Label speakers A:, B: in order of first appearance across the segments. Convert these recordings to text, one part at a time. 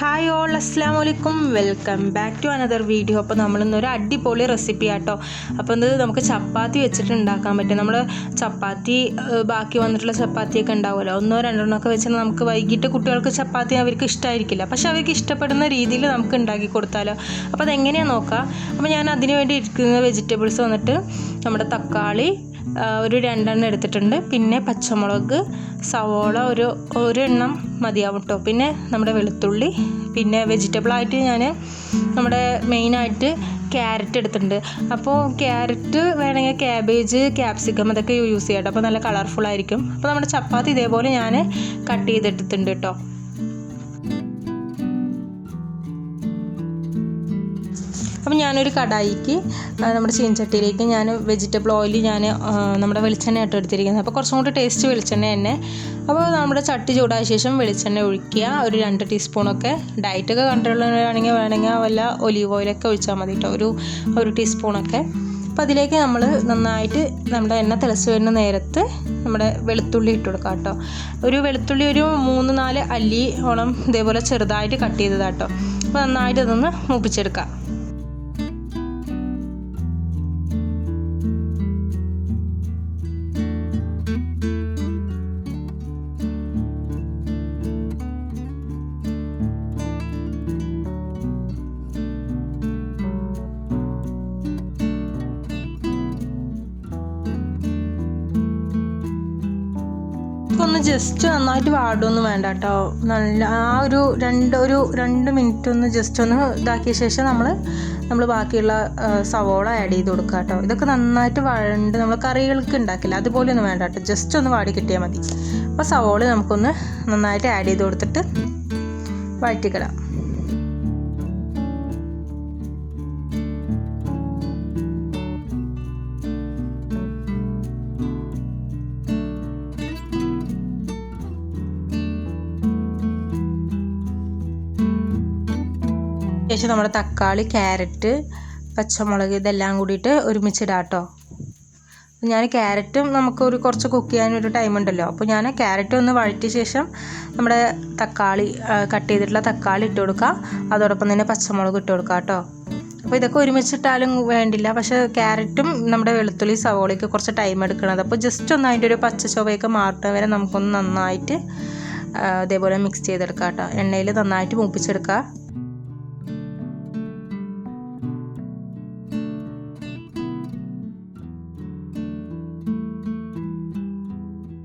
A: Hi all അസ്സാം വലൈക്കും welcome back to another video അപ്പോൾ നമ്മളിന്നൊരു അടിപൊളി റെസിപ്പി ആട്ടോ. അപ്പോൾ ഇത് നമുക്ക് ചപ്പാത്തി വെച്ചിട്ട് ഉണ്ടാക്കാൻ പറ്റും. നമ്മൾ ചപ്പാത്തി ബാക്കി വന്നിട്ടുള്ള ചപ്പാത്തിയൊക്കെ ഉണ്ടാവുമല്ലോ. ഒന്നോ രണ്ടെണ്ണോ ഒക്കെ വെച്ചാൽ നമുക്ക് വൈകിട്ട് കുട്ടികൾക്ക് ചപ്പാത്തി അവർക്ക് ഇഷ്ടമായിരിക്കില്ല പക്ഷേ അവർക്ക് ഇഷ്ടപ്പെടുന്ന രീതിയിൽ നമുക്ക് ഉണ്ടാക്കി കൊടുത്താലോ. അപ്പോൾ അതെങ്ങനെയാണ് നോക്കാം. അപ്പോൾ ഞാൻ അതിന് വേണ്ടി ഇരിക്കുന്ന വെജിറ്റബിൾസ് വന്നിട്ട് നമ്മുടെ തക്കാളി ഒരു രണ്ടെണ്ണം എടുത്തിട്ടുണ്ട്. പിന്നെ പച്ചമുളക് സവോള ഒരു ഒരെണ്ണം മതിയാവും കേട്ടോ പിന്നെ നമ്മുടെ വെളുത്തുള്ളി പിന്നെ വെജിറ്റബിളായിട്ട് ഞാൻ നമ്മുടെ മെയിനായിട്ട് ക്യാരറ്റ് എടുത്തിട്ടുണ്ട്. അപ്പോൾ ക്യാരറ്റ് വേണമെങ്കിൽ ക്യാബേജ് ക്യാപ്സിക്കം അതൊക്കെ യൂസ് ചെയ്യാം കേട്ടോ അപ്പോൾ നല്ല കളർഫുൾ ആയിരിക്കും. അപ്പോൾ നമ്മുടെ ചപ്പാത്തി ഇതേപോലെ ഞാൻ കട്ട് ചെയ്തെടുത്തിട്ടുണ്ട് കേട്ടോ അപ്പം ഞാനൊരു കടായിക്ക് നമ്മുടെ ചീൻചട്ടിയിലേക്ക് ഞാൻ വെജിറ്റബിൾ ഓയിൽ ഞാൻ നമ്മുടെ വെളിച്ചെണ്ണ ആയിട്ട് എടുത്തിരിക്കുന്നത് അപ്പോൾ കുറച്ചും കൂടി ടേസ്റ്റ് വെളിച്ചെണ്ണ തന്നെ. അപ്പോൾ നമ്മുടെ ചട്ടി ചൂടായ ശേഷം വെളിച്ചെണ്ണ ഒഴിക്കുക. ഒരു രണ്ട് ടീസ്പൂണൊക്കെ ഡയറ്റൊക്കെ കണ്ടുള്ളവരാണെങ്കിൽ വേണമെങ്കിൽ വല്ല ഒലീവ് ഓയിലൊക്കെ ഒഴിച്ചാൽ മതി കേട്ടോ ഒരു ഒരു ടീസ്പൂണൊക്കെ. അപ്പോൾ അതിലേക്ക് നമ്മൾ നന്നായിട്ട് നമ്മുടെ എണ്ണ തിളച്ച് വരുന്ന നേരത്ത് നമ്മുടെ വെളുത്തുള്ളി ഇട്ട് കൊടുക്കാം കേട്ടോ ഒരു വെളുത്തുള്ളി ഒരു മൂന്ന് നാല് അല്ലി ഓളം ഇതേപോലെ ചെറുതായിട്ട് കട്ട് ചെയ്തതാട്ടോ അപ്പോൾ നന്നായിട്ട് ഇതൊന്ന് മൂപ്പിച്ചെടുക്കാം ഒന്ന് ജസ്റ്റ് നന്നായിട്ട് വാടുമൊന്നും വേണ്ട കേട്ടോ നല്ല ആ ഒരു രണ്ട് ഒരു രണ്ട് മിനിറ്റ് ഒന്ന് ജസ്റ്റ് ഒന്ന് ഇതാക്കിയ ശേഷം നമ്മൾ നമ്മൾ ബാക്കിയുള്ള സവോള ആഡ് ചെയ്ത് കൊടുക്കുക കേട്ടോ ഇതൊക്കെ നന്നായിട്ട് വഴണ്ട് നമ്മൾ കറികൾക്ക് ഉണ്ടാക്കില്ല അതുപോലെ ഒന്നും വേണ്ട കേട്ടോ ജസ്റ്റ് ഒന്ന് വാടി കിട്ടിയാൽ മതി. അപ്പോൾ സവോള നമുക്കൊന്ന് നന്നായിട്ട് ആഡ് ചെയ്ത് കൊടുത്തിട്ട് വഴറ്റിക്കിടാം. ശേഷം നമ്മുടെ തക്കാളി ക്യാരറ്റ് പച്ചമുളക് ഇതെല്ലാം കൂടിയിട്ട് ഒരുമിച്ചിടാം കേട്ടോ ഞാൻ ക്യാരറ്റും നമുക്ക് ഒരു കുറച്ച് കുക്ക് ചെയ്യാനൊരു ടൈം ഉണ്ടല്ലോ. അപ്പോൾ ഞാൻ ക്യാരറ്റ് ഒന്ന് വഴറ്റിയ ശേഷം നമ്മുടെ തക്കാളി കട്ട് ചെയ്തിട്ടുള്ള തക്കാളി ഇട്ട് കൊടുക്കുക അതോടൊപ്പം തന്നെ പച്ചമുളക് ഇട്ട് കൊടുക്കുക കേട്ടോ. അപ്പോൾ ഇതൊക്കെ ഒരുമിച്ചിട്ടാലും വേണ്ടില്ല. പക്ഷേ ക്യാരറ്റും നമ്മുടെ വെളുത്തുള്ളി സവോളയ്ക്ക് കുറച്ച് ടൈം എടുക്കണത് അപ്പോൾ ജസ്റ്റ് ഒന്ന് അതിന്റെ ഒരു പച്ച ചൊവയൊക്കെ മാറുന്ന വരെ നമുക്കൊന്ന് നന്നായിട്ട് ഇതേപോലെ മിക്സ് ചെയ്തെടുക്കാം കേട്ടോ. എണ്ണയിൽ നന്നായിട്ട് മൂപ്പിച്ചെടുക്കുക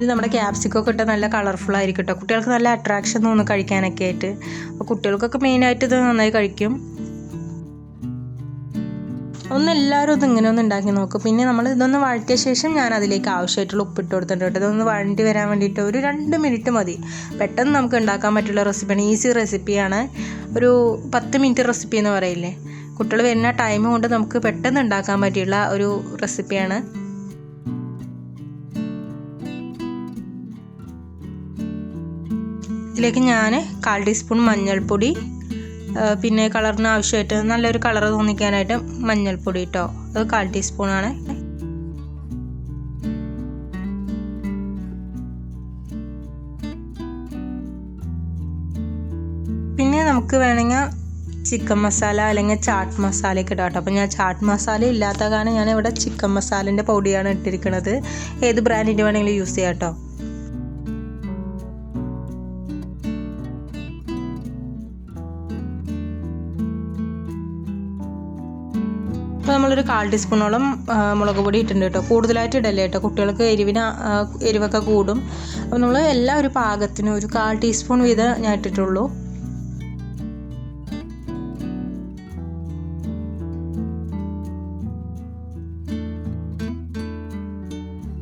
A: ഇത് നമ്മുടെ ക്യാപ്സിക്കൊക്കെ ഇട്ട് നല്ല കളർഫുൾ ആയിരിക്കും കേട്ടോ കുട്ടികൾക്ക് നല്ല അട്രാക്ഷൻ തോന്നും കഴിക്കാനൊക്കെ ആയിട്ട്. അപ്പോൾ കുട്ടികൾക്കൊക്കെ മെയിനായിട്ട് ഇത് നന്നായി കഴിക്കും. ഒന്ന് എല്ലാവരും ഇത് ഇങ്ങനെ ഒന്ന് ഉണ്ടാക്കി നോക്കും. പിന്നെ നമ്മൾ ഇതൊന്ന് വഴറ്റിയ ശേഷം ഞാൻ അതിലേക്ക് ആവശ്യമായിട്ടുള്ള ഉപ്പിട്ട് കൊടുത്തിട്ടുണ്ട് കേട്ടോ. ഇതൊന്ന് വഴണ്ടി വരാൻ വേണ്ടിയിട്ട് ഒരു രണ്ട് മിനിറ്റ് മതി. പെട്ടെന്ന് നമുക്ക് ഉണ്ടാക്കാൻ പറ്റുള്ള റെസിപ്പിയാണ്. ഈസി റെസിപ്പിയാണ്. ഒരു പത്ത് മിനിറ്റ് റെസിപ്പി എന്ന് പറയില്ലേ. കുട്ടികൾ വരുന്ന ടൈം കൊണ്ട് നമുക്ക് പെട്ടെന്ന് ഉണ്ടാക്കാൻ പറ്റിയുള്ള ഒരു റെസിപ്പിയാണ്. ഇതിലേക്ക് ഞാൻ കാൽ ടീസ്പൂൺ മഞ്ഞൾപ്പൊടി പിന്നെ കളറിന് ആവശ്യമായിട്ട് നല്ലൊരു കളർ തോന്നിക്കാനായിട്ട് മഞ്ഞൾപ്പൊടി കേട്ടോ അത് കാൽ ടീസ്പൂണാണ് പിന്നെ നമുക്ക് വേണമെങ്കിൽ ചിക്കൻ മസാല അല്ലെങ്കിൽ ചാട്ട് മസാല ഒക്കെ ഇടാം കേട്ടോ. അപ്പോൾ ഞാൻ ചാട്ട് മസാല ഇല്ലാത്ത കാരണം ഞാൻ ഇവിടെ ചിക്കൻ മസാലേന്റെ പൊടിയാണ് ഇട്ടിരിക്കുന്നത് ഏത് ബ്രാൻഡിന്റെ വേണമെങ്കിലും യൂസ് ചെയ്യാം കേട്ടോ. അപ്പോൾ നമ്മളൊരു കാൽ ടീസ്പൂണോളം മുളക് പൊടി ഇട്ടിട്ടുണ്ട് കേട്ടോ. കൂടുതലായിട്ട് ഇടല്ലേ കേട്ടോ? കുട്ടികൾക്ക് എരിവിന് എരിവൊക്കെ കൂടും. അപ്പോൾ നമ്മൾ എല്ലാ ഒരു പാകത്തിനും ഒരു കാൽ ടീസ്പൂൺ വീതം ഞാൻ ഇട്ടിട്ടുള്ളൂ.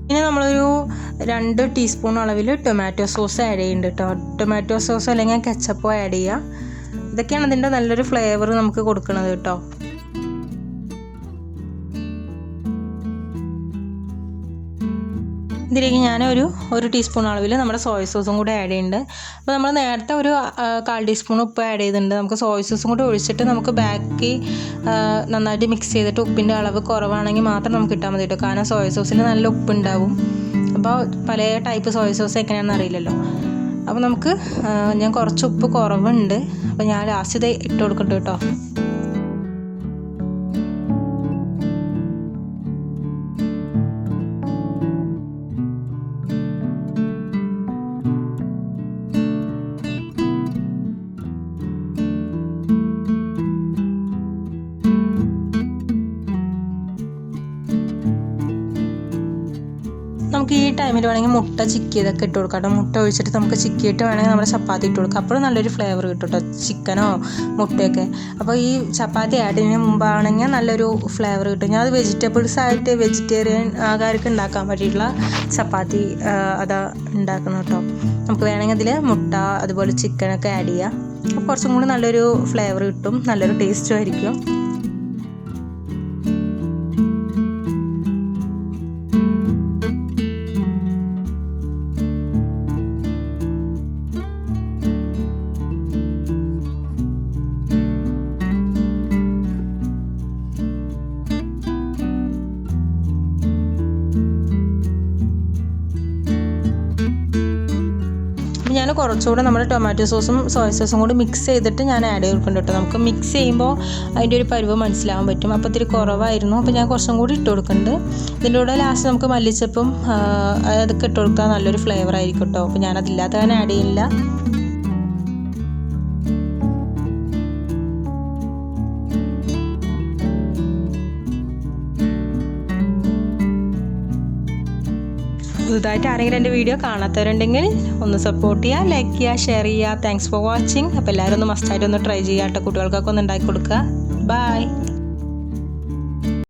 A: പിന്നെ നമ്മളൊരു രണ്ട് ടീസ്പൂൺ അളവിൽ ടൊമാറ്റോ സോസ് ആഡ് ചെയ്യുന്നുണ്ട് കേട്ടോ. ടൊമാറ്റോ സോസ് അല്ലെങ്കിൽ കെച്ചപ്പോ ആഡ് ചെയ്യുക ഇതൊക്കെയാണ് അതിന്റെ നല്ലൊരു ഫ്ലേവർ നമുക്ക് കൊടുക്കുന്നത് കേട്ടോ. ഇതിലേക്ക് ഞാൻ ഒരു ഒരു ടീസ്പൂൺ അളവിൽ നമ്മുടെ സോയ സോസും കൂടെ ആഡ് ചെയ്യുന്നുണ്ട്. അപ്പോൾ നമ്മൾ നേരത്തെ ഒരു കാൽ ടീസ്പൂൺ ഉപ്പ് ആഡ് ചെയ്തിട്ടുണ്ട്. നമുക്ക് സോയ സോസും കൂടെ ഒഴിച്ചിട്ട് നമുക്ക് ബാക്കി നന്നായിട്ട് മിക്സ് ചെയ്തിട്ട് ഉപ്പിന്റെ അളവ് കുറവാണെങ്കിൽ മാത്രം നമുക്ക് ഇട്ടാൽ മതി കേട്ടോ. കാരണം സോയ സോസിൽ നല്ല ഉപ്പുണ്ടാവും. അപ്പോൾ പല ടൈപ്പ് സോയ സോസ് എങ്ങനെയാണെന്ന് അറിയില്ലല്ലോ. അപ്പോൾ നമുക്ക് ഞാൻ കുറച്ച് ഉപ്പ് കുറവുണ്ട്. അപ്പോൾ ഞാൻ ലാസ്റ്റ് ഇത് ഇട്ട് കൊടുക്കട്ടെ കേട്ടോ. നമുക്ക് ഈ ടൈമിൽ വേണമെങ്കിൽ മുട്ട ചിക്കി ഇതൊക്കെ ഇട്ട് കൊടുക്കാം കേട്ടോ. മുട്ട ഒഴിച്ചിട്ട് നമുക്ക് ചിക്കിയിട്ട് വേണമെങ്കിൽ നമ്മുടെ ചപ്പാത്തി ഇട്ട് കൊടുക്കാം. അപ്പോൾ നല്ലൊരു ഫ്ലേവർ കിട്ടും കേട്ടോ ചിക്കനോ മുട്ടയൊക്കെ. അപ്പോൾ ഈ ചപ്പാത്തി ആഡ് ചെയ്യുന്നതിന് മുമ്പാണെങ്കിൽ നല്ലൊരു ഫ്ലേവർ കിട്ടും. ഞാൻ അത് വെജിറ്റബിൾസ് ആയിട്ട് വെജിറ്റേറിയൻ ആകാർക്ക് ഉണ്ടാക്കാൻ പറ്റിയിട്ടുള്ള ചപ്പാത്തി അതാ ഉണ്ടാക്കുന്നത് കേട്ടോ. നമുക്ക് വേണമെങ്കിൽ അതിൽ മുട്ട അതുപോലെ ചിക്കനൊക്കെ ആഡ് ചെയ്യാം. അപ്പോൾ കുറച്ചും കൂടി നല്ലൊരു ഫ്ലേവർ കിട്ടും നല്ലൊരു ടേസ്റ്റും ആയിരിക്കും. അപ്പോൾ ഞാൻ കുറച്ചുകൂടെ നമ്മുടെ ടൊമാറ്റോ സോസും സോയ സോസും കൂടി മിക്സ് ചെയ്തിട്ട് ഞാൻ ആഡ് ചെയ്ത് കൊടുക്കുന്നുണ്ട് കേട്ടോ. നമുക്ക് മിക്സ് ചെയ്യുമ്പോൾ അതിന്റെ ഒരു പരുവ് മനസ്സിലാവാൻ പറ്റും. അപ്പോൾ ഇത്തിരി കുറവായിരുന്നു. അപ്പോൾ ഞാൻ കുറച്ചും കൂടി ഇട്ട് കൊടുക്കുന്നുണ്ട്. ഇതിന്റെ കൂടെ ലാസ്റ്റ് നമുക്ക് മല്ലിച്ചപ്പും അതൊക്കെ ഇട്ട് കൊടുത്താൽ നല്ലൊരു ഫ്ലേവർ ആയിരിക്കും കേട്ടോ. അപ്പോൾ ഞാനതില്ലാത്ത ഞാൻ ആഡ് ചെയ്യില്ല പുതുതായിട്ട് ആരെങ്കിലും എന്റെ വീഡിയോ കാണാത്തവരുണ്ടെങ്കിൽ ഒന്ന് സപ്പോർട്ട് ചെയ്യുക ലൈക്ക് ചെയ്യുക ഷെയർ ചെയ്യുക. താങ്ക്സ് ഫോർ വാച്ചിങ് അപ്പോൾ എല്ലാവരും ഒന്ന് മസ്റ്റായിട്ട് ഒന്ന് ട്രൈ ചെയ്യാം കേട്ടോ. കുട്ടികൾക്കൊക്കെ ഒന്ന് ഉണ്ടാക്കി കൊടുക്കുക. ബൈ